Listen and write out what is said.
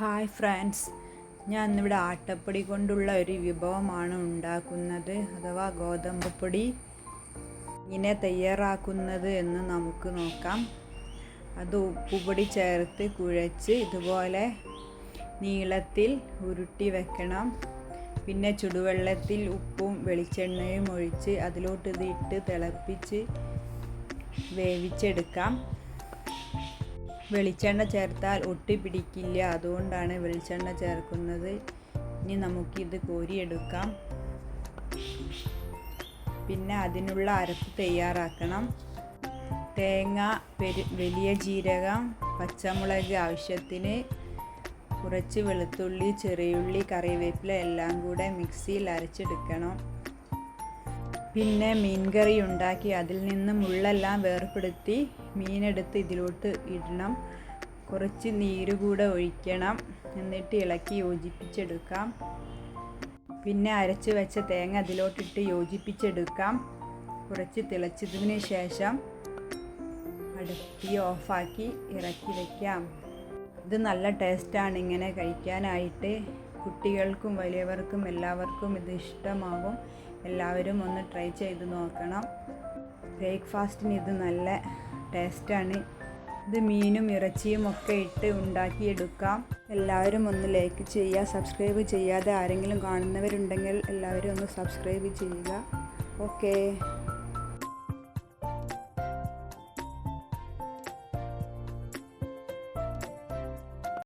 Hi friends ഞാൻ ഇന്നിവിടെ ആട്ടപ്പൊടി കൊണ്ടുള്ള ഒരു വിഭവമാണ് ഉണ്ടാക്കുന്നത്. അഥവാ ഗോതമ്പ് പൊടി. ഇങ്ങനെ തയ്യാറാക്കുന്നത് എന്ന് നമുക്ക് നോക്കാം. അത് ഉപ്പുപൊടി ചേർത്ത് കുഴച്ച് ഇതുപോലെ നീളത്തിൽ ഉരുട്ടി വെക്കണം. പിന്നെ ചുടുവെള്ളത്തിൽ ഉപ്പും വെളിച്ചെണ്ണയും ഒഴിച്ച് അതിലോട്ട് ഇതിട്ട് തിളപ്പിച്ച് വേവിച്ചെടുക്കാം. വെളിച്ചെണ്ണ ചേർത്താൽ ഒട്ടി പിടിക്കില്ല. അതുകൊണ്ടാണ് വെളിച്ചെണ്ണ ചേർക്കുന്നത്. ഇനി നമുക്കിത് കോരിയെടുക്കാം. പിന്നെ അതിനുള്ള അരപ്പ് തയ്യാറാക്കണം. തേങ്ങ പെരു വലിയ ജീരകം പച്ചമുളക് ആവശ്യത്തിന് കുറച്ച് വെളുത്തുള്ളി ചെറിയുള്ളി കറിവേപ്പില എല്ലാം കൂടെ മിക്സിയിൽ അരച്ചെടുക്കണം. പിന്നെ മീൻകറി ഉണ്ടാക്കി അതിൽ നിന്ന് മുള്ളെല്ലാം വേർപ്പെടുത്തി മീനെടുത്ത് ഇതിലോട്ട് ഇടണം. കുറച്ച് നീര് കൂടെ ഒഴിക്കണം. എന്നിട്ട് ഇളക്കി യോജിപ്പിച്ചെടുക്കാം. പിന്നെ അരച്ച് വെച്ച തേങ്ങ അതിലോട്ടിട്ട് യോജിപ്പിച്ചെടുക്കാം. കുറച്ച് തിളച്ചതിന് ശേഷം അടുപ്പി ഓഫാക്കി ഇറക്കി വയ്ക്കാം ഇത് നല്ല ടേസ്റ്റാണ് ഇങ്ങനെ കഴിക്കാനായിട്ട്. കുട്ടികൾക്കും വലിയവർക്കും എല്ലാവർക്കും ഇത് ഇഷ്ടമാകും. എല്ലാവരും ഒന്ന് ട്രൈ ചെയ്ത് നോക്കണം. ബ്രേക്ക്ഫാസ്റ്റിന് ഇത് നല്ല ടേസ്റ്റാണ് ഇത് മീനും ഇറച്ചിയും ഒക്കെ ഇട്ട് ഉണ്ടാക്കിയെടുക്കാം. എല്ലാവരും ഒന്ന് ലൈക്ക് ചെയ്യുക സബ്സ്ക്രൈബ് ചെയ്യാതെ ആരെങ്കിലും കാണുന്നവരുണ്ടെങ്കിൽ എല്ലാവരും ഒന്ന് സബ്സ്ക്രൈബ് ചെയ്യുക. ഓക്കേ